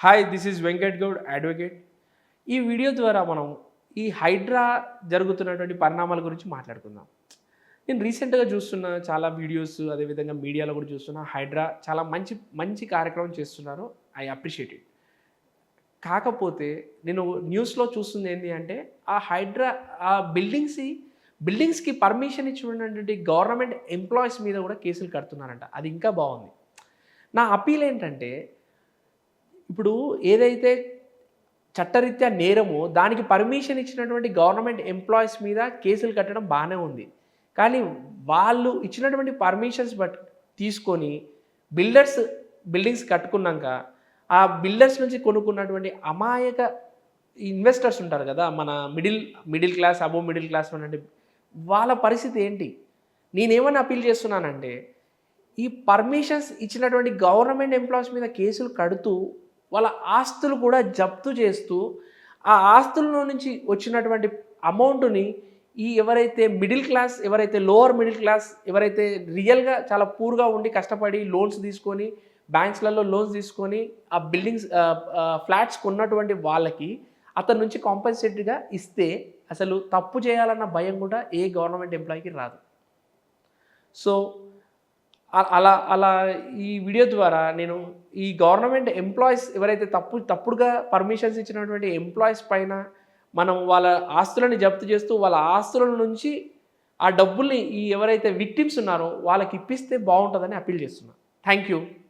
Hi this is Venkat Goud advocate ఈ video ద్వారా మనం ఈ హైడ్రా జరుగుతున్నటువంటి పరిణామాల గురించి మాట్లాడుకుందాం. నేను రీసెంట్గా చూస్తున్న చాలా వీడియోస్ అదేవిధంగా మీడియాలో కూడా చూస్తున్న హైడ్రా చాలా మంచి మంచి కార్యక్రమం చేస్తున్నారు. ఐ అప్రిషియేట్ ఇట్ కాకపోతే నేను న్యూస్లో చూస్తుంది ఏంటి అంటే ఆ హైడ్రా ఆ బిల్డింగ్స్ బిల్డింగ్స్కి పర్మిషన్ ఇచ్చినటువంటి గవర్నమెంట్ ఎంప్లాయీస్ మీద కూడా కేసులు కడుతున్నారంట. అది ఇంకా బాగుంది. నా అపీల్ ఏంటంటే ఇప్పుడు ఏదైతే చట్టరీత్యా నేరమో దానికి పర్మిషన్ ఇచ్చినటువంటి గవర్నమెంట్ ఎంప్లాయీస్ మీద కేసులు కట్టడం బాగానే ఉంది. కానీ వాళ్ళు ఇచ్చినటువంటి పర్మిషన్స్ బట్ తీసుకొని బిల్డర్స్ బిల్డింగ్స్ కట్టుకున్నాక ఆ బిల్డర్స్ నుంచి కొనుక్కున్నటువంటి అమాయక ఇన్వెస్టర్స్ ఉంటారు కదా మన middle middle class above middle class అంటే వాళ్ళ పరిస్థితి ఏంటి? నేనేమని అపీల్ చేస్తున్నానంటే ఈ పర్మిషన్స్ ఇచ్చినటువంటి గవర్నమెంట్ ఎంప్లాయీస్ మీద కేసులు కడుతూ వాళ్ళ ఆస్తులు కూడా జప్తు చేస్తూ ఆ ఆస్తుల్లో నుంచి వచ్చినటువంటి అమౌంట్ని ఈ ఎవరైతే మిడిల్ క్లాస్ ఎవరైతే లోవర్ మిడిల్ క్లాస్ ఎవరైతే రియల్గా చాలా పూర్గా ఉండి కష్టపడి లోన్స్ తీసుకొని బ్యాంక్స్లలో లోన్స్ తీసుకొని ఆ బిల్డింగ్స్ ఫ్లాట్స్ కొన్నటువంటి వాళ్ళకి అతని నుంచి కాంపన్సేటరీగా ఇస్తే అసలు తప్పు చేయాలన్న భయం కూడా ఏ గవర్నమెంట్ ఎంప్లాయీకి రాదు. సో అలా అలా ఈ వీడియో ద్వారా నేను ఈ గవర్నమెంట్ ఎంప్లాయీస్ ఎవరైతే తప్పు తప్పుడుగా పర్మిషన్స్ ఇచ్చినటువంటి ఎంప్లాయీస్ పైన మనం వాళ్ళ ఆస్తులను జప్తు చేస్తూ వాళ్ళ ఆస్తుల నుంచి ఆ డబ్బుల్ని ఈ ఎవరైతే విక్టిమ్స్ ఉన్నారో వాళ్ళకి ఇప్పిస్తే బాగుంటుందని అప్పీల్ చేస్తున్నాను థ్యాంక్ యూ.